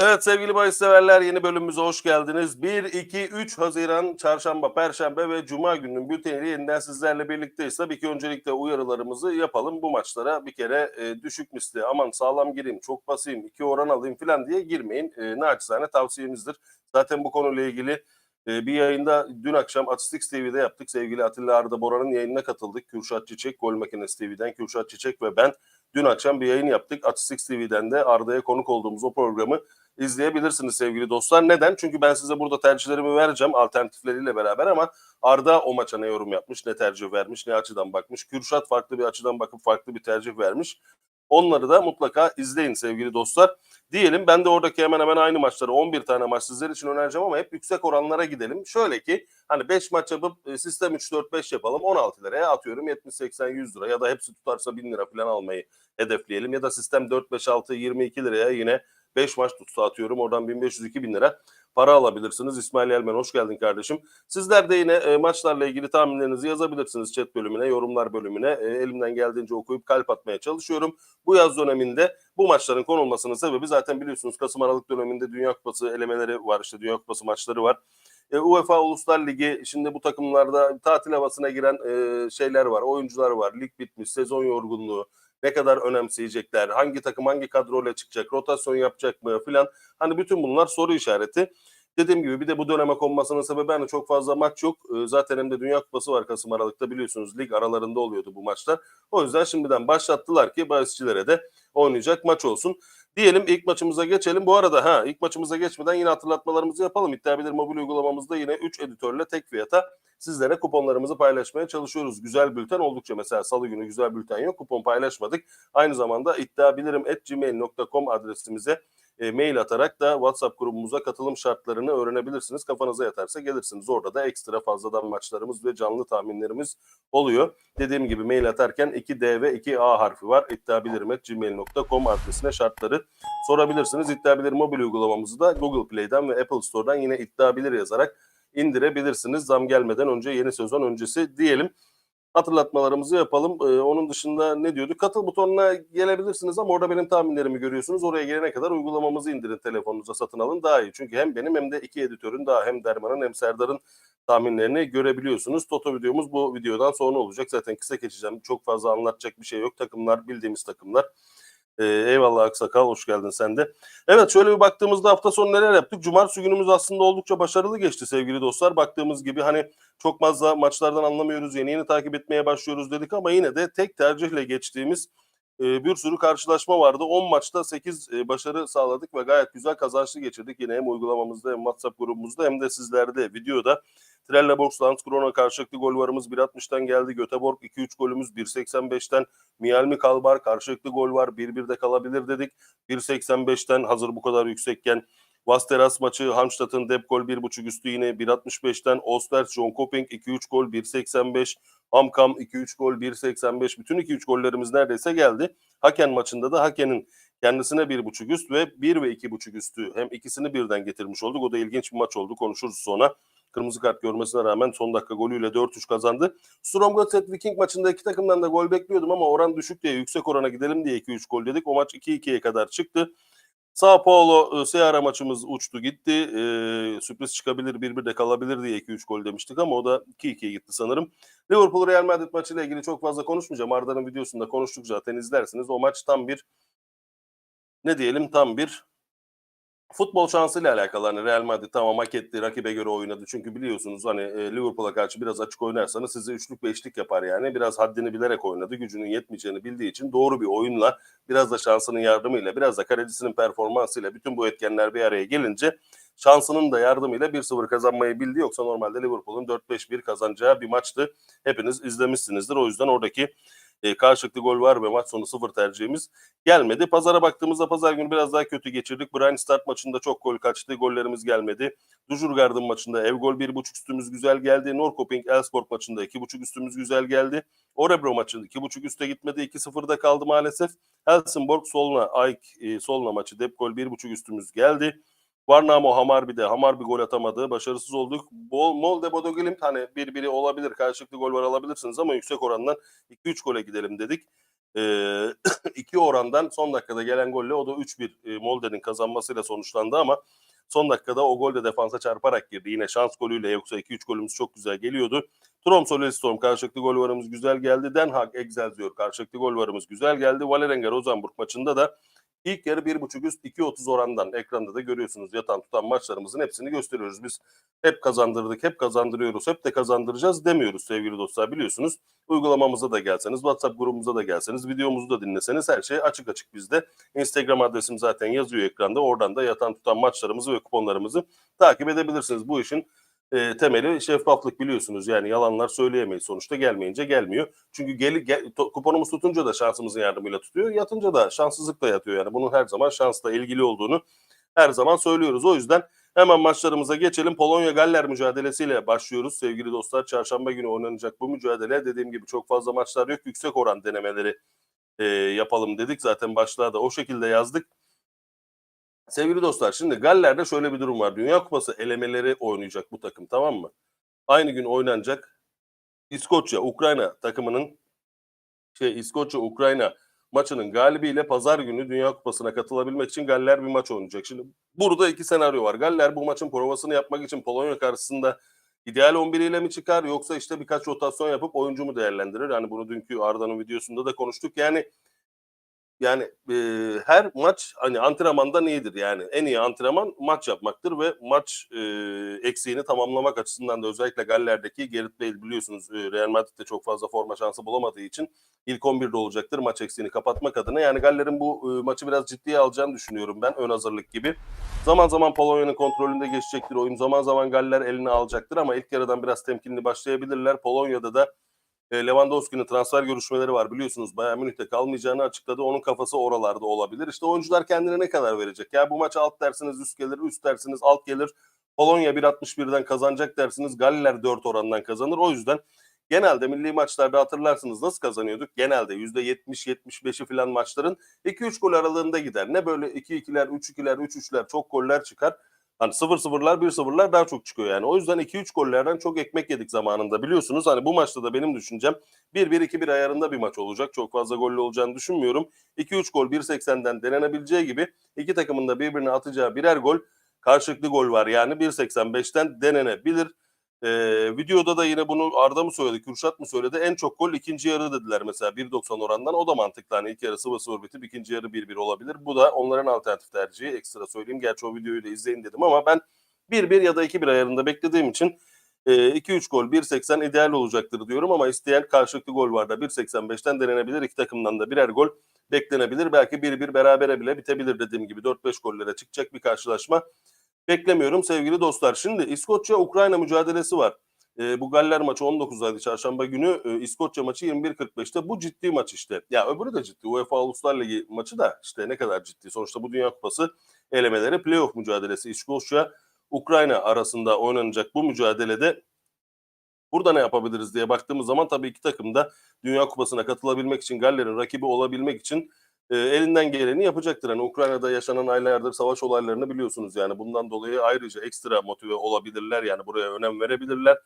Evet sevgili bahis severler yeni bölümümüze hoş geldiniz. 1, 2, 3 Haziran Çarşamba, Perşembe ve Cuma gününün bülteniyle yeniden sizlerle birlikteyiz. Tabii ki öncelikle uyarılarımızı yapalım. Bu maçlara bir kere e, düşük misli aman sağlam gireyim, çok basayım, iki oran alayım falan diye girmeyin. E, naçizane tavsiyemizdir. Zaten bu konuyla ilgili e, bir yayında dün akşam Atistix TV'de yaptık. Sevgili Atilla Arda Bora'nın yayınına katıldık. Kürşat Çiçek, Gol Makinesi TV'den Kürşat Çiçek ve ben dün akşam bir yayın yaptık. Atistix TV'den de Arda'ya konuk olduğumuz o programı izleyebilirsiniz sevgili dostlar. Neden? Çünkü ben size burada tercihlerimi vereceğim alternatifleriyle beraber ama Arda o maça ne yorum yapmış, ne tercih vermiş, ne açıdan bakmış. Kürşat farklı bir açıdan bakıp farklı bir tercih vermiş. Onları da mutlaka izleyin sevgili dostlar. Diyelim ben de oradaki hemen hemen aynı maçları 11 tane maç sizler için önereceğim ama hep yüksek oranlara gidelim. Şöyle ki hani 5 maç yapıp e, sistem 3-4-5 yapalım 16 liraya atıyorum 70-80-100 lira ya da hepsi tutarsa 1000 lira falan almayı hedefleyelim. Ya da sistem 4-5-6-22 liraya yine 5 maç tutsa atıyorum oradan 1500-2000 lira para alabilirsiniz. İsmail Yelmen hoş geldin kardeşim. Sizler de yine e, maçlarla ilgili tahminlerinizi yazabilirsiniz chat bölümüne, yorumlar bölümüne. E, elimden geldiğince okuyup kalp atmaya çalışıyorum. Bu yaz döneminde bu maçların konulmasının sebebi zaten biliyorsunuz Kasım Aralık döneminde Dünya Kupası elemeleri var. işte Dünya Kupası maçları var. E, UEFA Uluslar Ligi şimdi bu takımlarda tatil havasına giren e, şeyler var, oyuncular var. Lig bitmiş, sezon yorgunluğu, ne kadar önemseyecekler, hangi takım hangi kadroyla çıkacak, rotasyon yapacak mı filan. Hani bütün bunlar soru işareti. Dediğim gibi bir de bu döneme konmasının sebebi hani çok fazla maç yok. Ee, Zaten hem de Dünya Kupası var Kasım Aralık'ta biliyorsunuz. Lig aralarında oluyordu bu maçlar. O yüzden şimdiden başlattılar ki bahisçilere de oynayacak maç olsun. Diyelim ilk maçımıza geçelim. Bu arada ha ilk maçımıza geçmeden yine hatırlatmalarımızı yapalım. İddia Bilir mobil uygulamamızda yine 3 editörle tek fiyata sizlere kuponlarımızı paylaşmaya çalışıyoruz. Güzel bülten oldukça mesela salı günü güzel bülten yok. Kupon paylaşmadık. Aynı zamanda iddiabilirim.gmail.com adresimize e, mail atarak da WhatsApp grubumuza katılım şartlarını öğrenebilirsiniz. Kafanıza yatarsa gelirsiniz. Orada da ekstra fazladan maçlarımız ve canlı tahminlerimiz oluyor. Dediğim gibi mail atarken 2D ve 2A harfi var. iddiabilirim.gmail.com adresine şartları sorabilirsiniz. İddiabilir mobil uygulamamızı da Google Play'den ve Apple Store'dan yine iddiabilir yazarak indirebilirsiniz. Zam gelmeden önce yeni sezon öncesi diyelim hatırlatmalarımızı yapalım. Ee, onun dışında ne diyorduk? Katıl butonuna gelebilirsiniz ama orada benim tahminlerimi görüyorsunuz. Oraya gelene kadar uygulamamızı indirin telefonunuza satın alın daha iyi. Çünkü hem benim hem de iki editörün daha hem Derman'ın hem Serdar'ın tahminlerini görebiliyorsunuz. Toto videomuz bu videodan sonra olacak. Zaten kısa geçeceğim. Çok fazla anlatacak bir şey yok. Takımlar bildiğimiz takımlar. Ee, eyvallah Aksakal hoş geldin sen de. Evet şöyle bir baktığımızda hafta sonu neler yaptık? Cumartesi günümüz aslında oldukça başarılı geçti sevgili dostlar. Baktığımız gibi hani çok fazla maçlardan anlamıyoruz. Yeni yeni takip etmeye başlıyoruz dedik ama yine de tek tercihle geçtiğimiz e, bir sürü karşılaşma vardı. 10 maçta 8 e, başarı sağladık ve gayet güzel kazançlı geçirdik. Yine hem uygulamamızda hem WhatsApp grubumuzda hem de sizlerde videoda. Trelleborg Landskrona karşılıklı gol varımız 1.60'tan geldi. Göteborg 2-3 golümüz 1.85'ten. Mialmi Kalbar karşılıklı gol var 1-1'de kalabilir dedik. 1.85'ten hazır bu kadar yüksekken. Vasteras maçı Hamstadt'ın dep gol 1.5 üstü yine 1.65'ten. Osters John Koping 2-3 gol 1.85. Hamkam 2-3 gol 1.85. Bütün 2-3 gollerimiz neredeyse geldi. Haken maçında da Haken'in kendisine 1.5 üst ve 1 ve 2.5 üstü hem ikisini birden getirmiş olduk. O da ilginç bir maç oldu. Konuşuruz sonra. Kırmızı kart görmesine rağmen son dakika golüyle 4-3 kazandı. Stromgotset Viking maçında iki takımdan da gol bekliyordum ama oran düşük diye yüksek orana gidelim diye 2-3 gol dedik. O maç 2-2'ye kadar çıktı. Sao Paulo Seara maçımız uçtu gitti. Ee, sürpriz çıkabilir 1-1 de kalabilir diye 2-3 gol demiştik ama o da 2-2'ye gitti sanırım. Liverpool Real Madrid maçıyla ilgili çok fazla konuşmayacağım. Arda'nın videosunda konuştuk zaten izlersiniz. O maç tam bir ne diyelim tam bir futbol şansıyla alakalı hani Real Madrid tamam hak etti rakibe göre oynadı. Çünkü biliyorsunuz hani e, Liverpool'a karşı biraz açık oynarsanız size üçlük beşlik yapar yani. Biraz haddini bilerek oynadı gücünün yetmeyeceğini bildiği için doğru bir oyunla biraz da şansının yardımıyla biraz da kalecisinin performansıyla bütün bu etkenler bir araya gelince şansının da yardımıyla 1-0 kazanmayı bildi. Yoksa normalde Liverpool'un 4-5-1 kazanacağı bir maçtı. Hepiniz izlemişsinizdir. O yüzden oradaki e, karşılıklı gol var ve maç sonu sıfır tercihimiz gelmedi. Pazara baktığımızda pazar günü biraz daha kötü geçirdik. Brian Start maçında çok gol kaçtı. Gollerimiz gelmedi. Dujurgard'ın maçında ev gol 1.5 üstümüz güzel geldi. Norrköping Elfsborg maçında 2.5 üstümüz güzel geldi. Orebro maçında 2.5 üste gitmedi. 2-0'da kaldı maalesef. Helsingborg Solna Ayk e, Solna maçı dep gol 1.5 üstümüz geldi. Varnamo Hamarbi'de Hamarbi gol atamadı. Başarısız olduk. Bol, Molde Bodo Glimt hani bir biri olabilir. Karşılıklı gol var alabilirsiniz ama yüksek orandan 2-3 gole gidelim dedik. Ee, iki orandan son dakikada gelen golle o da 3-1 e, Molde'nin kazanmasıyla sonuçlandı ama son dakikada o gol de defansa çarparak girdi. Yine şans golüyle yoksa 2-3 golümüz çok güzel geliyordu. Tromsø Lillestrøm karşılıklı gol varımız güzel geldi. Den Haag Excelsior karşılıklı gol varımız güzel geldi. Valerenga Rosenborg maçında da ilk yarı 1.5 üst 2.30 orandan ekranda da görüyorsunuz yatan tutan maçlarımızın hepsini gösteriyoruz. Biz hep kazandırdık, hep kazandırıyoruz, hep de kazandıracağız demiyoruz sevgili dostlar biliyorsunuz. Uygulamamıza da gelseniz, WhatsApp grubumuza da gelseniz, videomuzu da dinleseniz her şey açık açık bizde. Instagram adresim zaten yazıyor ekranda. Oradan da yatan tutan maçlarımızı ve kuponlarımızı takip edebilirsiniz. Bu işin e, temeli şeffaflık biliyorsunuz. Yani yalanlar söyleyemeyiz sonuçta gelmeyince gelmiyor. Çünkü gel, gel, to, kuponumuz tutunca da şansımızın yardımıyla tutuyor. Yatınca da şanssızlıkla yatıyor. Yani bunun her zaman şansla ilgili olduğunu her zaman söylüyoruz. O yüzden hemen maçlarımıza geçelim. Polonya-Galler mücadelesiyle başlıyoruz. Sevgili dostlar çarşamba günü oynanacak bu mücadele. Dediğim gibi çok fazla maçlar yok. Yüksek oran denemeleri e, yapalım dedik. Zaten başlığa da o şekilde yazdık. Sevgili dostlar şimdi Galler'de şöyle bir durum var. Dünya Kupası elemeleri oynayacak bu takım tamam mı? Aynı gün oynanacak İskoçya Ukrayna takımının şey İskoçya Ukrayna maçının galibiyle pazar günü Dünya Kupası'na katılabilmek için Galler bir maç oynayacak. Şimdi burada iki senaryo var. Galler bu maçın provasını yapmak için Polonya karşısında ideal 11 ile mi çıkar yoksa işte birkaç rotasyon yapıp oyuncu mu değerlendirir? Yani bunu dünkü Arda'nın videosunda da konuştuk. Yani yani e, her maç hani antrenmandan iyidir yani en iyi antrenman maç yapmaktır ve maç e, eksiğini tamamlamak açısından da özellikle Galler'deki Gerrit Bale biliyorsunuz e, Real Madrid'de çok fazla forma şansı bulamadığı için ilk 11'de olacaktır maç eksiğini kapatmak adına. Yani Galler'in bu e, maçı biraz ciddiye alacağını düşünüyorum ben ön hazırlık gibi. Zaman zaman Polonya'nın kontrolünde geçecektir oyun. Zaman zaman Galler eline alacaktır ama ilk yarıdan biraz temkinli başlayabilirler. Polonya'da da e, Lewandowski'nin transfer görüşmeleri var biliyorsunuz. Bayern Münih'te kalmayacağını açıkladı. Onun kafası oralarda olabilir. İşte oyuncular kendine ne kadar verecek? Ya bu maç alt dersiniz üst gelir, üst dersiniz alt gelir. Polonya 1.61'den kazanacak dersiniz. Galler 4 orandan kazanır. O yüzden genelde milli maçlarda hatırlarsınız nasıl kazanıyorduk? Genelde %70-75'i falan maçların 2-3 gol aralığında gider. Ne böyle 2-2'ler, 3-2'ler, 3-3'ler çok goller çıkar. Hani 0-0'lar 1-0'lar daha çok çıkıyor yani. O yüzden 2-3 gollerden çok ekmek yedik zamanında biliyorsunuz. Hani bu maçta da benim düşüncem 1-1-2-1 ayarında bir maç olacak. Çok fazla gollü olacağını düşünmüyorum. 2-3 gol 1.80'den denenebileceği gibi iki takımın da birbirine atacağı birer gol karşılıklı gol var. Yani 1.85'ten denenebilir. Ee, videoda da yine bunu Arda mı söyledi, Kürşat mı söyledi? En çok gol ikinci yarı dediler mesela 1.90 orandan. O da mantıklı. Hani ilk yarı 0-0 bitip ikinci yarı 1-1 olabilir. Bu da onların alternatif tercihi. Ekstra söyleyeyim. Gerçi o videoyu da izleyin dedim ama ben 1-1 ya da 2-1 ayarında beklediğim için e, 2-3 gol 1.80 ideal olacaktır diyorum ama isteyen karşılıklı gol var da 1.85'ten denenebilir. İki takımdan da birer gol beklenebilir. Belki 1-1 berabere bile bitebilir dediğim gibi 4-5 gollere çıkacak bir karşılaşma beklemiyorum sevgili dostlar. Şimdi İskoçya-Ukrayna mücadelesi var. E, bu Galler maçı 19'daydı çarşamba günü. E, İskoçya maçı 21.45'te. Bu ciddi maç işte. Ya öbürü de ciddi. UEFA Uluslar Ligi maçı da işte ne kadar ciddi. Sonuçta bu Dünya Kupası elemeleri playoff mücadelesi. İskoçya Ukrayna arasında oynanacak bu mücadelede burada ne yapabiliriz diye baktığımız zaman tabii iki takım da Dünya Kupası'na katılabilmek için Galler'in rakibi olabilmek için e, elinden geleni yapacaktır. Hani Ukrayna'da yaşanan aylardır savaş olaylarını biliyorsunuz yani bundan dolayı ayrıca ekstra motive olabilirler yani buraya önem verebilirler.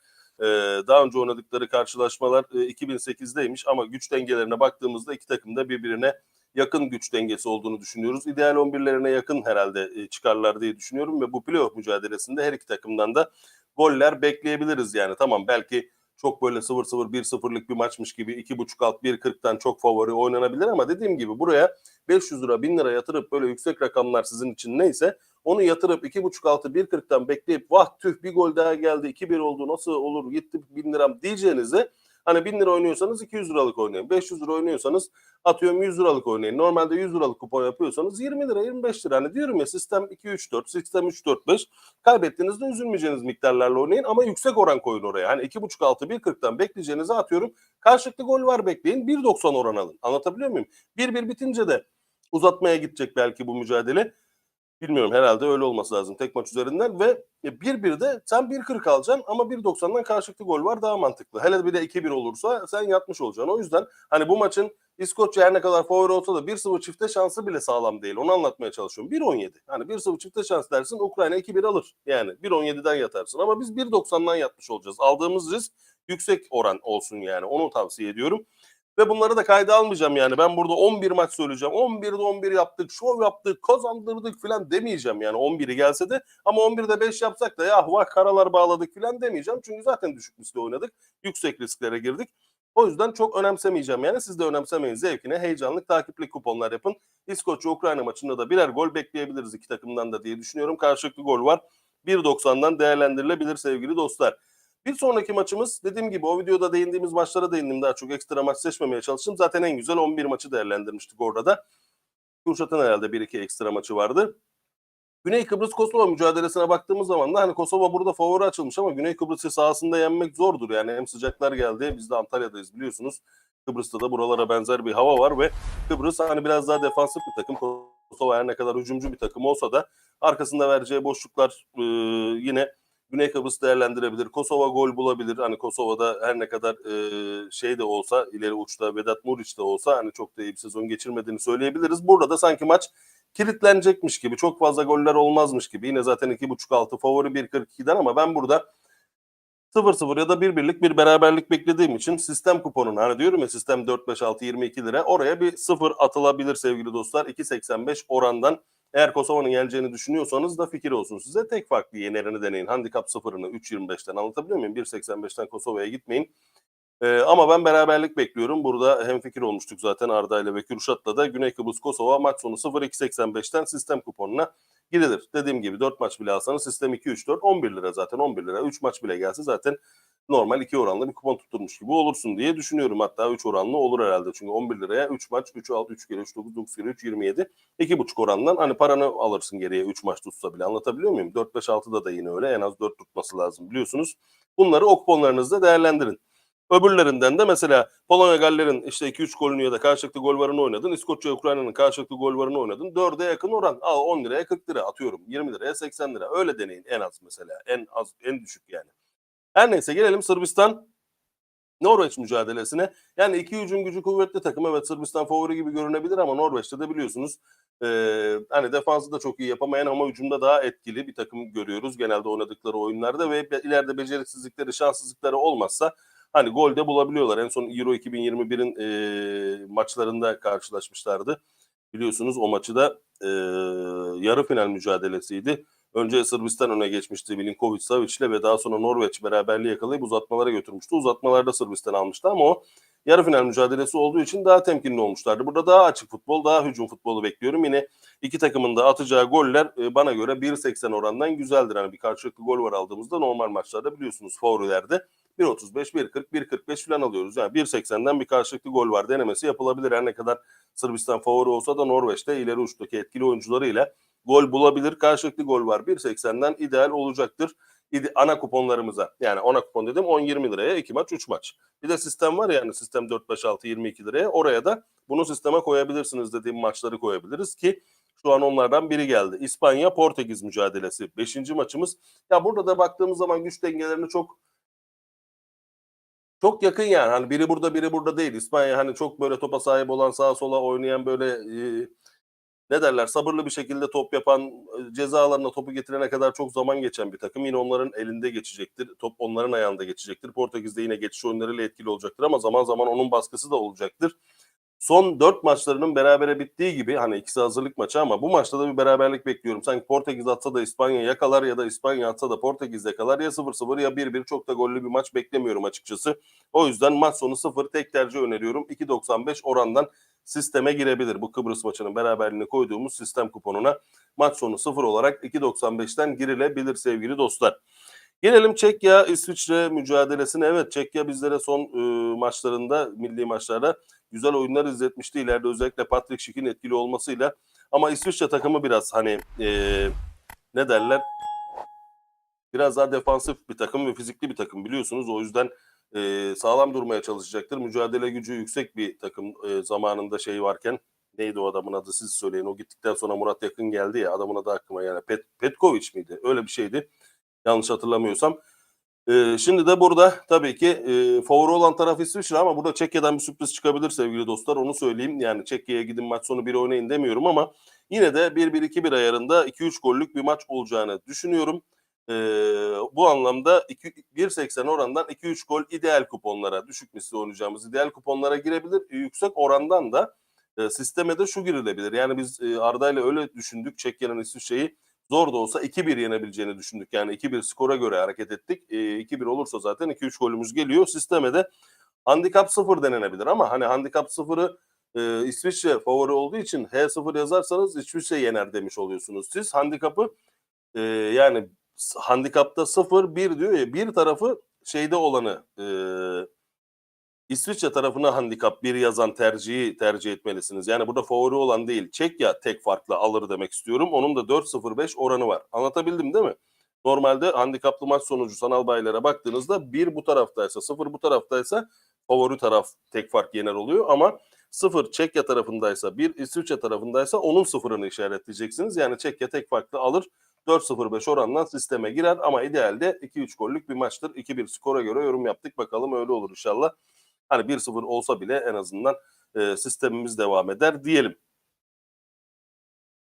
E, daha önce oynadıkları karşılaşmalar e, 2008'deymiş ama güç dengelerine baktığımızda iki takım da birbirine yakın güç dengesi olduğunu düşünüyoruz. İdeal 11'lerine yakın herhalde e, çıkarlar diye düşünüyorum ve bu playoff mücadelesinde her iki takımdan da goller bekleyebiliriz yani. Tamam belki çok böyle 0-0 1-0'lık bir maçmış gibi 2.5 alt 1.40'tan çok favori oynanabilir ama dediğim gibi buraya 500 lira 1000 lira yatırıp böyle yüksek rakamlar sizin için neyse onu yatırıp 2.5 altı 1.40'tan bekleyip vah tüh bir gol daha geldi 2-1 oldu nasıl olur gitti 1000 liram diyeceğinize Hani 1000 lira oynuyorsanız 200 liralık oynayın. 500 lira oynuyorsanız atıyorum 100 liralık oynayın. Normalde 100 liralık kupon yapıyorsanız 20 lira 25 lira. Hani diyorum ya sistem 2-3-4, sistem 3-4-5. Kaybettiğinizde üzülmeyeceğiniz miktarlarla oynayın ama yüksek oran koyun oraya. Hani 2.5 altı 1.40'tan bekleyeceğinizi atıyorum. Karşılıklı gol var bekleyin 1.90 oran alın. Anlatabiliyor muyum? 1-1 bitince de uzatmaya gidecek belki bu mücadele. Bilmiyorum herhalde öyle olması lazım tek maç üzerinden ve 1-1'de sen 1.40 alacaksın ama 1.90'dan karşılıklı gol var daha mantıklı. Hele bir de 2-1 olursa sen yatmış olacaksın. O yüzden hani bu maçın İskoçya her ne kadar favori olsa da 1-0 çifte şansı bile sağlam değil. Onu anlatmaya çalışıyorum. 1-17. Hani 1-0 çifte şans dersin Ukrayna 2-1 alır. Yani 1-17'den yatarsın ama biz 1.90'dan yatmış olacağız. Aldığımız risk yüksek oran olsun yani. Onu tavsiye ediyorum. Ve bunları da kayda almayacağım yani. Ben burada 11 maç söyleyeceğim. 11'de 11 yaptık, şov yaptık, kazandırdık falan demeyeceğim yani 11'i gelse de. Ama 11'de 5 yapsak da ya vah karalar bağladık falan demeyeceğim. Çünkü zaten düşük riskle oynadık. Yüksek risklere girdik. O yüzden çok önemsemeyeceğim yani. Siz de önemsemeyin. Zevkine heyecanlı takipli kuponlar yapın. İskoçya-Ukrayna maçında da birer gol bekleyebiliriz iki takımdan da diye düşünüyorum. Karşılıklı gol var. 1.90'dan değerlendirilebilir sevgili dostlar. Bir sonraki maçımız dediğim gibi o videoda değindiğimiz maçlara değindim daha çok ekstra maç seçmemeye çalıştım. Zaten en güzel 11 maçı değerlendirmiştik orada da. Kürşat'ın herhalde 1-2 ekstra maçı vardı. Güney Kıbrıs Kosova mücadelesine baktığımız zaman da hani Kosova burada favori açılmış ama Güney Kıbrıs'ı sahasında yenmek zordur. Yani hem sıcaklar geldi biz de Antalya'dayız biliyorsunuz. Kıbrıs'ta da buralara benzer bir hava var ve Kıbrıs hani biraz daha defansif bir takım. Kosova her ne kadar hücumcu bir takım olsa da arkasında vereceği boşluklar e, yine Güney Kıbrıs değerlendirebilir. Kosova gol bulabilir. Hani Kosova'da her ne kadar e, şey de olsa ileri uçta Vedat Muriç de olsa hani çok da iyi bir sezon geçirmediğini söyleyebiliriz. Burada da sanki maç kilitlenecekmiş gibi çok fazla goller olmazmış gibi. Yine zaten 2.5 altı favori 1.42'den ama ben burada 0-0 ya da 1-1'lik bir beraberlik beklediğim için sistem kuponunu hani diyorum ya sistem 4-5-6-22 lira oraya bir 0 atılabilir sevgili dostlar. 2.85 orandan eğer Kosova'nın geleceğini düşünüyorsanız da fikir olsun size. Tek farklı yenerini deneyin. Handikap sıfırını 3.25'ten anlatabiliyor muyum? 1.85'ten Kosova'ya gitmeyin. Ee, ama ben beraberlik bekliyorum. Burada hem fikir olmuştuk zaten Arda ile ve Kürşat'la da Güney Kıbrıs Kosova maç sonu 0-2.85'ten sistem kuponuna girilir. Dediğim gibi 4 maç bile alsanız sistem 2-3-4 11 lira zaten 11 lira. 3 maç bile gelse zaten normal 2 oranlı bir kupon tutturmuş gibi olursun diye düşünüyorum. Hatta 3 oranlı olur herhalde. Çünkü 11 liraya 3 maç 3 6 3 kere 3 9 9 kere 3 27 2,5 orandan hani paranı alırsın geriye 3 maç tutsa bile anlatabiliyor muyum? 4 5 6'da da yine öyle en az 4 tutması lazım biliyorsunuz. Bunları o kuponlarınızda değerlendirin. Öbürlerinden de mesela Polonya Galler'in işte 2-3 golünü ya da karşılıklı gol varını oynadın. İskoçya Ukrayna'nın karşılıklı gol varını oynadın. 4'e yakın oran. Al 10 liraya 40 lira atıyorum. 20 liraya 80 lira. Öyle deneyin en az mesela. En az en düşük yani. Her neyse gelelim Sırbistan Norveç mücadelesine. Yani iki hücum gücü kuvvetli takım. Evet Sırbistan favori gibi görünebilir ama Norveç'te de biliyorsunuz e, hani defansı da çok iyi yapamayan ama hücumda daha etkili bir takım görüyoruz. Genelde oynadıkları oyunlarda ve ileride beceriksizlikleri, şanssızlıkları olmazsa hani golde bulabiliyorlar. En son Euro 2021'in e, maçlarında karşılaşmışlardı. Biliyorsunuz o maçı da e, yarı final mücadelesiydi. Önce Sırbistan öne geçmişti Milinkovic Savic ile ve daha sonra Norveç beraberliği yakalayıp uzatmalara götürmüştü. Uzatmalarda Sırbistan almıştı ama o yarı final mücadelesi olduğu için daha temkinli olmuşlardı. Burada daha açık futbol, daha hücum futbolu bekliyorum. Yine iki takımın da atacağı goller bana göre 1.80 orandan güzeldir. Hani bir karşılıklı gol var aldığımızda normal maçlarda biliyorsunuz favorilerde 1.35, 1.40, 1.45 falan alıyoruz. Yani 1.80'den bir karşılıklı gol var denemesi yapılabilir. Her ne kadar Sırbistan favori olsa da Norveç'te ileri uçtaki etkili oyuncularıyla gol bulabilir. Karşılıklı gol var. 1.80'den ideal olacaktır. İde- ana kuponlarımıza yani ona kupon dedim 10-20 liraya 2 maç 3 maç. Bir de sistem var yani sistem 4-5-6-22 liraya oraya da bunu sisteme koyabilirsiniz dediğim maçları koyabiliriz ki şu an onlardan biri geldi. İspanya Portekiz mücadelesi 5. maçımız. Ya burada da baktığımız zaman güç dengelerini çok çok yakın yani. Hani biri burada biri burada değil. İspanya hani çok böyle topa sahip olan sağa sola oynayan böyle e, ne derler sabırlı bir şekilde top yapan e, ceza alanına topu getirene kadar çok zaman geçen bir takım. Yine onların elinde geçecektir. Top onların ayağında geçecektir. Portekiz'de yine geçiş oyunlarıyla etkili olacaktır ama zaman zaman onun baskısı da olacaktır. Son dört maçlarının berabere bittiği gibi hani ikisi hazırlık maçı ama bu maçta da bir beraberlik bekliyorum. Sanki Portekiz atsa da İspanya yakalar ya da İspanya atsa da Portekiz yakalar ya 0-0 ya 1-1 çok da gollü bir maç beklemiyorum açıkçası. O yüzden maç sonu 0 tek tercih öneriyorum. 2.95 orandan sisteme girebilir. Bu Kıbrıs maçının beraberliğini koyduğumuz sistem kuponuna maç sonu 0 olarak 2.95'ten girilebilir sevgili dostlar. Gelelim Çekya İsviçre mücadelesine. Evet Çekya bizlere son e, maçlarında milli maçlarda güzel oyunlar izletmişti. İleride özellikle Patrick Schick'in etkili olmasıyla. Ama İsviçre takımı biraz hani e, ne derler biraz daha defansif bir takım ve fizikli bir takım biliyorsunuz. O yüzden e, sağlam durmaya çalışacaktır. Mücadele gücü yüksek bir takım e, zamanında şey varken neydi o adamın adı siz söyleyin. O gittikten sonra Murat Yakın geldi ya adamın adı aklıma yani Pet, Petkovic miydi? Öyle bir şeydi. Yanlış hatırlamıyorsam. Ee, şimdi de burada tabii ki e, favori olan taraf İsviçre ama burada Çekya'dan bir sürpriz çıkabilir sevgili dostlar. Onu söyleyeyim. Yani Çekya'ya gidin maç sonu bir oynayın demiyorum ama yine de 1-1-2-1 ayarında 2-3 gollük bir maç olacağını düşünüyorum. Ee, bu anlamda iki- 1.80 orandan 2-3 gol ideal kuponlara, düşük misli oynayacağımız ideal kuponlara girebilir. E, Yüksek orandan da e, sisteme de şu girilebilir. Yani biz e, Arda ile öyle düşündük. Çekya'nın İsviçre'yi zor da olsa 2-1 yenebileceğini düşündük. Yani 2-1 skora göre hareket ettik. E, 2-1 olursa zaten 2-3 golümüz geliyor. Sisteme de handikap 0 denenebilir ama hani handikap 0'ı e, İsviçre favori olduğu için H0 yazarsanız İsviçre yener demiş oluyorsunuz. Siz handikapı e, yani handikapta 0 1 diyor ya bir tarafı şeyde olanı e, İsviçre tarafına handikap 1 yazan tercihi tercih etmelisiniz. Yani burada favori olan değil. Çekya tek farklı alır demek istiyorum. Onun da 4.05 oranı var. Anlatabildim değil mi? Normalde handikaplı maç sonucu sanal bayilere baktığınızda 1 bu taraftaysa 0 bu taraftaysa favori taraf tek fark yener oluyor ama 0 Çekya tarafındaysa 1 İsviçre tarafındaysa onun sıfırını işaretleyeceksiniz. Yani Çekya tek farklı alır 4-0-5 oranla sisteme girer ama idealde 2-3 gollük bir maçtır. 2-1 skora göre yorum yaptık. Bakalım öyle olur inşallah. Hani 1-0 olsa bile en azından e, sistemimiz devam eder diyelim.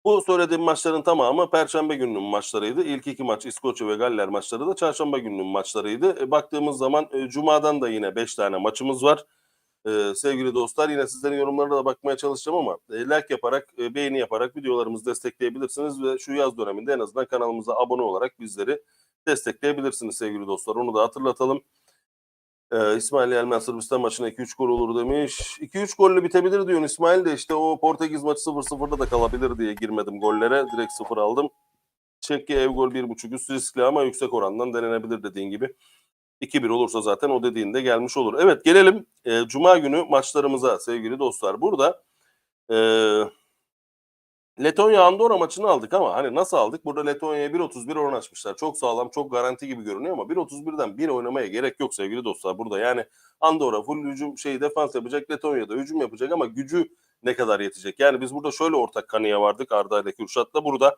Bu söylediğim maçların tamamı Perşembe gününün maçlarıydı. İlk iki maç İskoçya ve Galler maçları da Çarşamba gününün maçlarıydı. E, baktığımız zaman e, Cuma'dan da yine 5 tane maçımız var. E, sevgili dostlar yine sizlerin yorumlarına da bakmaya çalışacağım ama e, like yaparak, e, beğeni yaparak videolarımızı destekleyebilirsiniz ve şu yaz döneminde en azından kanalımıza abone olarak bizleri destekleyebilirsiniz sevgili dostlar. Onu da hatırlatalım. Ee, İsmail Elmen Sırbistan maçına 2-3 gol olur demiş. 2-3 golle bitebilir diyorsun İsmail de işte o Portekiz maçı 0-0'da da kalabilir diye girmedim gollere. Direkt 0 aldım. Çekki ev gol 1.5 üst riskli ama yüksek orandan denenebilir dediğin gibi. 2-1 olursa zaten o dediğinde gelmiş olur. Evet gelelim e, Cuma günü maçlarımıza sevgili dostlar. Burada e, Letonya Andorra maçını aldık ama hani nasıl aldık? Burada Letonya'ya 1.31 oran açmışlar. Çok sağlam, çok garanti gibi görünüyor ama 1.31'den 1 oynamaya gerek yok sevgili dostlar. Burada yani Andorra full hücum şey defans yapacak, Letonya'da hücum yapacak ama gücü ne kadar yetecek? Yani biz burada şöyle ortak kanıya vardık Arda ile Kürşat'la. Burada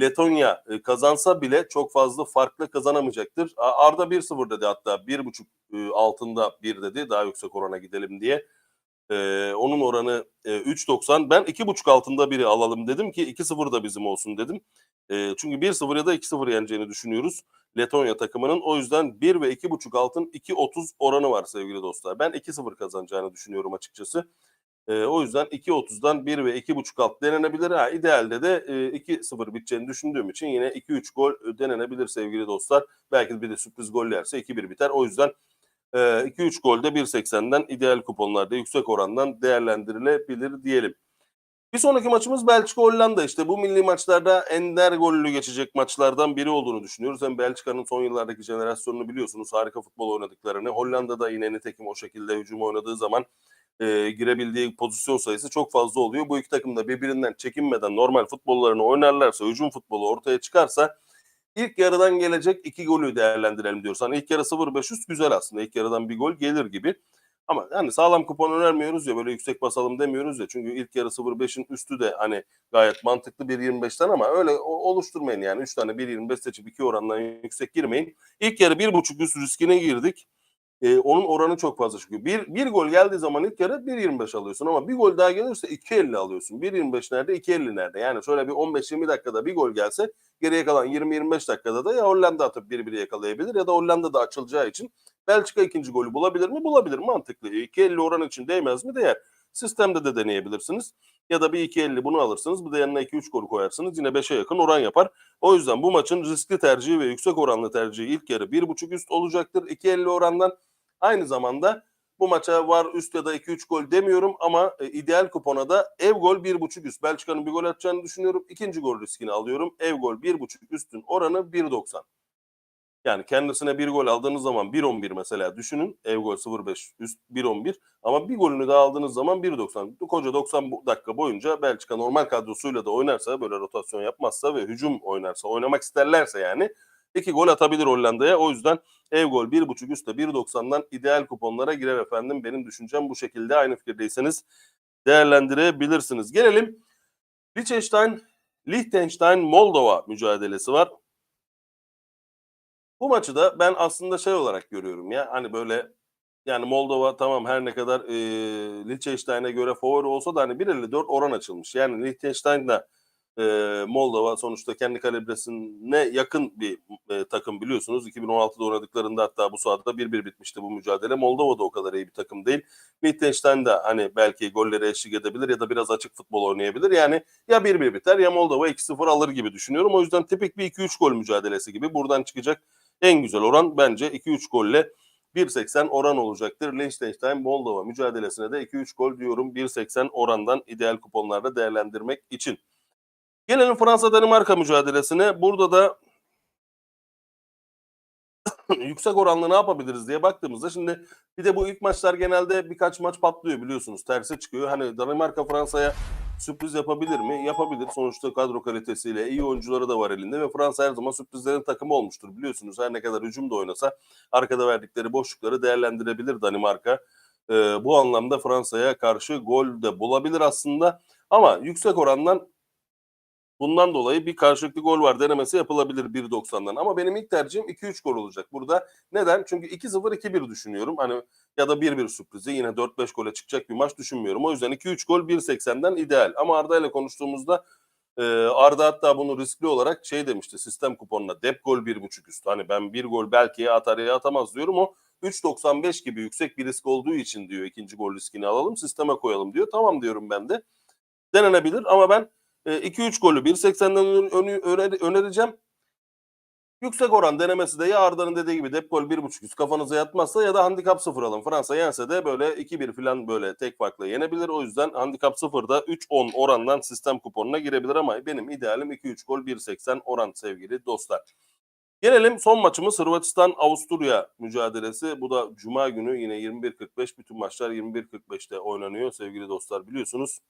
Letonya e, kazansa bile çok fazla farklı kazanamayacaktır. Arda 1-0 dedi hatta 1.5 e, altında 1 dedi daha yüksek orana gidelim diye. Ee, onun oranı e, 3.90. Ben 2.5 altında biri alalım dedim ki 2-0 da bizim olsun dedim. Ee, çünkü 1-0 ya da 2-0 yeneceğini düşünüyoruz Letonya takımının. O yüzden 1 ve 2.5 altın 2.30 oranı var sevgili dostlar. Ben 2-0 kazanacağını düşünüyorum açıkçası. Ee, o yüzden 2.30'dan 1 ve 2.5 alt denenebilir. Ha, idealde de e, 2-0 biteceğini düşündüğüm için yine 2-3 gol e, denenebilir sevgili dostlar. Belki bir de sürpriz gol yerse 2-1 biter. O yüzden e, 2-3 golde 1.80'den ideal kuponlarda yüksek orandan değerlendirilebilir diyelim. Bir sonraki maçımız Belçika Hollanda işte bu milli maçlarda ender gollü geçecek maçlardan biri olduğunu düşünüyoruz. Hem Belçika'nın son yıllardaki jenerasyonunu biliyorsunuz harika futbol oynadıklarını. Hollanda'da yine nitekim o şekilde hücum oynadığı zaman e, girebildiği pozisyon sayısı çok fazla oluyor. Bu iki takım da birbirinden çekinmeden normal futbollarını oynarlarsa, hücum futbolu ortaya çıkarsa ilk yarıdan gelecek iki golü değerlendirelim diyoruz. Hani ilk yarı 0-5 üst güzel aslında. İlk yarıdan bir gol gelir gibi. Ama hani sağlam kupon önermiyoruz ya böyle yüksek basalım demiyoruz ya. Çünkü ilk yarı 0-5'in üstü de hani gayet mantıklı 1.25'ten ama öyle oluşturmayın yani. 3 tane 1.25 seçip 2 orandan yüksek girmeyin. İlk yarı 1.5 üst riskine girdik. Ee, onun oranı çok fazla çünkü. Bir, bir gol geldiği zaman ilk yarı 1.25 alıyorsun ama bir gol daha gelirse 2.50 alıyorsun. 1.25 nerede 2.50 nerede? Yani şöyle bir 15-20 dakikada bir gol gelse geriye kalan 20-25 dakikada da ya Hollanda atıp 1-1 yakalayabilir ya da Hollanda da açılacağı için Belçika ikinci golü bulabilir mi? Bulabilir. Mantıklı. 2.50 oran için değmez mi? Değer. Sistemde de deneyebilirsiniz. Ya da bir 2.50 bunu alırsınız. Bir de yanına 2-3 gol koyarsınız. Yine 5'e yakın oran yapar. O yüzden bu maçın riskli tercihi ve yüksek oranlı tercihi ilk yarı 1.5 üst olacaktır. 2.50 orandan aynı zamanda bu maça var üst ya da 2-3 gol demiyorum ama e, ideal kupona da ev gol 1.5 üst. Belçika'nın bir gol atacağını düşünüyorum. İkinci gol riskini alıyorum. Ev gol 1.5 üstün oranı 1.90. Yani kendisine bir gol aldığınız zaman 1.11 mesela düşünün. Ev gol 0.5 üst 1.11 ama bir golünü daha aldığınız zaman 1.90. Bu koca 90 bu- dakika boyunca Belçika normal kadrosuyla da oynarsa böyle rotasyon yapmazsa ve hücum oynarsa oynamak isterlerse yani iki gol atabilir Hollanda'ya. O yüzden ev gol 1.5 üstte 1.90'dan ideal kuponlara girer efendim. Benim düşüncem bu şekilde. Aynı fikirdeyseniz değerlendirebilirsiniz. Gelelim Liechtenstein Liechtenstein Moldova mücadelesi var. Bu maçı da ben aslında şey olarak görüyorum ya hani böyle yani Moldova tamam her ne kadar e, Liechtenstein'e göre favori olsa da hani 1.54 oran açılmış. Yani Liechtenstein da E, Moldova sonuçta kendi kalibresine yakın bir e, takım biliyorsunuz. 2016'da oynadıklarında hatta bu sahada 1-1 bitmişti bu mücadele. Moldova da o kadar iyi bir takım değil. Liechtenstein de hani belki golleri eşlik edebilir ya da biraz açık futbol oynayabilir. Yani ya 1-1 biter ya Moldova 2-0 alır gibi düşünüyorum. O yüzden tipik bir 2-3 gol mücadelesi gibi. Buradan çıkacak en güzel oran bence 2-3 golle 1.80 oran olacaktır. Liechtenstein Moldova mücadelesine de 2-3 gol diyorum 1.80 orandan ideal kuponlarda değerlendirmek için. Gelelim Fransa Danimarka mücadelesine. Burada da yüksek oranlı ne yapabiliriz diye baktığımızda şimdi bir de bu ilk maçlar genelde birkaç maç patlıyor biliyorsunuz. Terse çıkıyor. Hani Danimarka Fransa'ya sürpriz yapabilir mi? Yapabilir. Sonuçta kadro kalitesiyle iyi oyuncuları da var elinde ve Fransa her zaman sürprizlerin takımı olmuştur biliyorsunuz. Her ne kadar hücum da oynasa arkada verdikleri boşlukları değerlendirebilir Danimarka. Ee, bu anlamda Fransa'ya karşı gol de bulabilir aslında. Ama yüksek orandan Bundan dolayı bir karşılıklı gol var denemesi yapılabilir 1.90'dan. Ama benim ilk tercihim 2-3 gol olacak burada. Neden? Çünkü 2-0 2-1 düşünüyorum. Hani ya da 1-1 sürprizi yine 4-5 gole çıkacak bir maç düşünmüyorum. O yüzden 2-3 gol 1.80'den ideal. Ama Arda ile konuştuğumuzda e, Arda hatta bunu riskli olarak şey demişti sistem kuponuna dep gol 1.5 üstü. Hani ben bir gol belki ya atar ya atamaz diyorum o 3.95 gibi yüksek bir risk olduğu için diyor ikinci gol riskini alalım sisteme koyalım diyor. Tamam diyorum ben de. Denenebilir ama ben 2-3 golü 1.80'den önereceğim. Yüksek oran denemesi de ya Arda'nın dediği gibi dep gol 1.5 üst kafanıza yatmazsa ya da handikap 0 alın. Fransa yense de böyle 2-1 falan böyle tek farkla yenebilir. O yüzden handikap 0'da 3-10 orandan sistem kuponuna girebilir ama benim idealim 2-3 gol 1.80 oran sevgili dostlar. Gelelim son maçımız Hırvatistan-Avusturya mücadelesi. Bu da Cuma günü yine 21.45 bütün maçlar 21.45'te oynanıyor sevgili dostlar biliyorsunuz.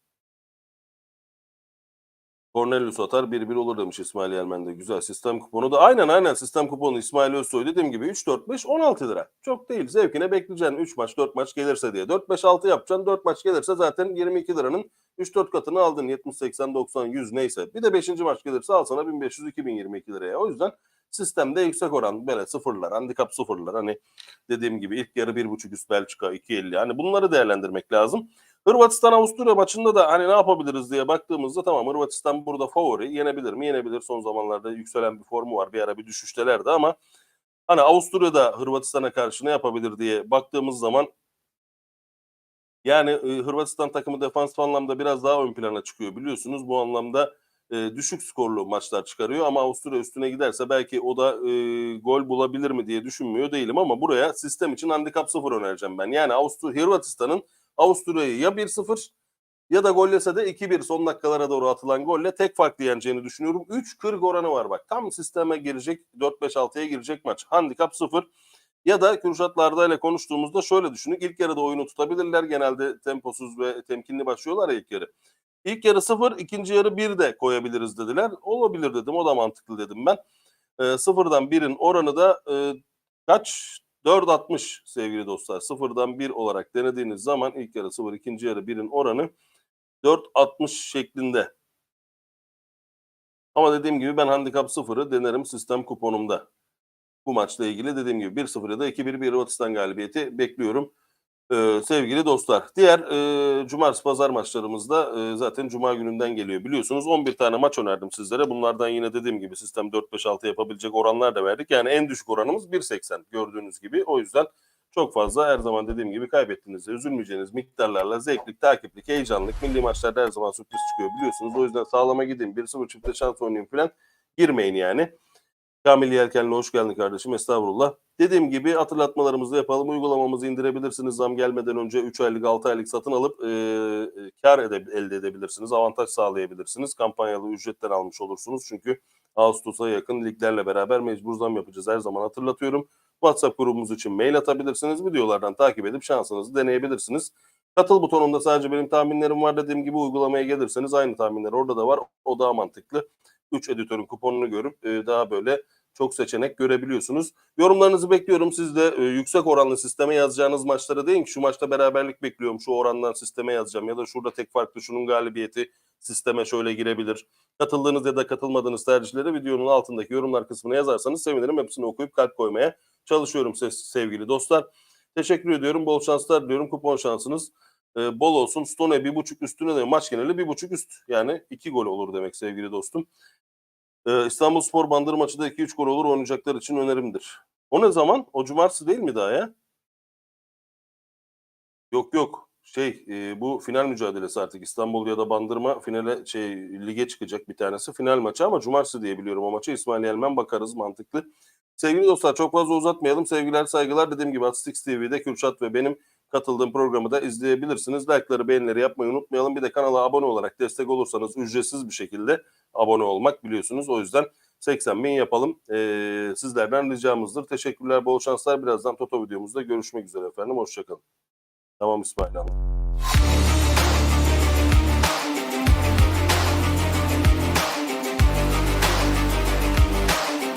Cornelius atar 1-1 olur demiş İsmail Yermen de. Güzel sistem kuponu da. Aynen aynen sistem kuponu İsmail Özsoy dediğim gibi 3-4-5 16 lira. Çok değil. Zevkine bekleyeceksin 3 maç 4 maç gelirse diye. 4-5-6 yapacaksın 4 maç gelirse zaten 22 liranın 3-4 katını aldın. 70, 80, 90, 100 neyse. Bir de 5. maç gelirse al sana 1500-2022 liraya. O yüzden sistemde yüksek oran böyle sıfırlar, handikap sıfırlar. Hani dediğim gibi ilk yarı 1.5 üst Belçika 2.50. Hani bunları değerlendirmek lazım. Hırvatistan Avusturya maçında da hani ne yapabiliriz diye baktığımızda tamam Hırvatistan burada favori. Yenebilir mi? Yenebilir. Son zamanlarda yükselen bir formu var. Bir ara bir düşüştelerdi ama hani Avusturya'da Hırvatistan'a karşı ne yapabilir diye baktığımız zaman yani e, Hırvatistan takımı defans anlamda biraz daha ön plana çıkıyor biliyorsunuz. Bu anlamda e, düşük skorlu maçlar çıkarıyor ama Avusturya üstüne giderse belki o da e, gol bulabilir mi diye düşünmüyor değilim ama buraya sistem için handikap 0 önereceğim ben. Yani Avusturya Hırvatistan'ın Avusturya'yı ya 1-0 ya da gollese de 2-1 son dakikalara doğru atılan golle tek farklı yeneceğini düşünüyorum. 3-40 oranı var bak. Tam sisteme girecek 4-5-6'ya girecek maç. Handikap 0. Ya da Kürşat ile konuştuğumuzda şöyle düşünün. İlk yarıda oyunu tutabilirler. Genelde temposuz ve temkinli başlıyorlar ilk yarı. İlk yarı 0, ikinci yarı 1 de koyabiliriz dediler. Olabilir dedim. O da mantıklı dedim ben. E, sıfırdan 1'in oranı da e, kaç? 4.60 sevgili dostlar. Sıfırdan 1 olarak denediğiniz zaman ilk yarı 0, ikinci yarı 1'in oranı 4.60 şeklinde. Ama dediğim gibi ben handikap 0'ı denerim sistem kuponumda. Bu maçla ilgili dediğim gibi 1-0 ya da 2-1 bir Hırvatistan galibiyeti bekliyorum. Ee, sevgili dostlar. Diğer e, cumartesi pazar maçlarımızda e, zaten cuma gününden geliyor biliyorsunuz. 11 tane maç önerdim sizlere. Bunlardan yine dediğim gibi sistem 4-5-6 yapabilecek oranlar da verdik. Yani en düşük oranımız 1.80 gördüğünüz gibi. O yüzden çok fazla her zaman dediğim gibi kaybettiğinizde üzülmeyeceğiniz miktarlarla zevklik, takiplik, heyecanlık milli maçlarda her zaman sürpriz çıkıyor biliyorsunuz. O yüzden sağlama gidin 1-0 çifte şans oynayın falan girmeyin yani. Kamil Yelken'le hoş geldin kardeşim. Estağfurullah. Dediğim gibi hatırlatmalarımızı yapalım. Uygulamamızı indirebilirsiniz. Zam gelmeden önce 3 aylık 6 aylık satın alıp e, kar ede, elde edebilirsiniz. Avantaj sağlayabilirsiniz. Kampanyalı ücretten almış olursunuz. Çünkü Ağustos'a yakın liglerle beraber mecbur zam yapacağız. Her zaman hatırlatıyorum. WhatsApp grubumuz için mail atabilirsiniz. Videolardan takip edip şansınızı deneyebilirsiniz. Katıl butonunda sadece benim tahminlerim var dediğim gibi uygulamaya gelirseniz aynı tahminler orada da var. O daha mantıklı. 3 editörün kuponunu görüp e, daha böyle çok seçenek görebiliyorsunuz. Yorumlarınızı bekliyorum. Siz de e, yüksek oranlı sisteme yazacağınız maçlara deyin ki şu maçta beraberlik bekliyorum. Şu orandan sisteme yazacağım ya da şurada tek farklı şunun galibiyeti sisteme şöyle girebilir. Katıldığınız ya da katılmadığınız tercihleri videonun altındaki yorumlar kısmına yazarsanız sevinirim. Hepsini okuyup kalp koymaya çalışıyorum sevgili dostlar. Teşekkür ediyorum. Bol şanslar diliyorum. Kupon şansınız e, bol olsun. Stone bir buçuk üstüne de maç geneli bir buçuk üst. Yani iki gol olur demek sevgili dostum. E, İstanbul Spor Bandırma maçı da 2-3 gol olur oynayacaklar için önerimdir. O ne zaman? O cumartesi değil mi daha ya? Yok yok. Şey e, bu final mücadelesi artık İstanbul ya da Bandırma finale şey lige çıkacak bir tanesi. Final maçı ama cumartesi diye biliyorum o maçı. İsmail Yelmen bakarız mantıklı. Sevgili dostlar çok fazla uzatmayalım. Sevgiler saygılar. Dediğim gibi Atstix TV'de Kürşat ve benim katıldığım programı da izleyebilirsiniz. Like'ları beğenileri yapmayı unutmayalım. Bir de kanala abone olarak destek olursanız ücretsiz bir şekilde abone olmak biliyorsunuz. O yüzden 80 bin yapalım. Ee, sizlerden ricamızdır. Teşekkürler, bol şanslar. Birazdan Toto videomuzda görüşmek üzere efendim. Hoşçakalın. Tamam İsmail Hanım.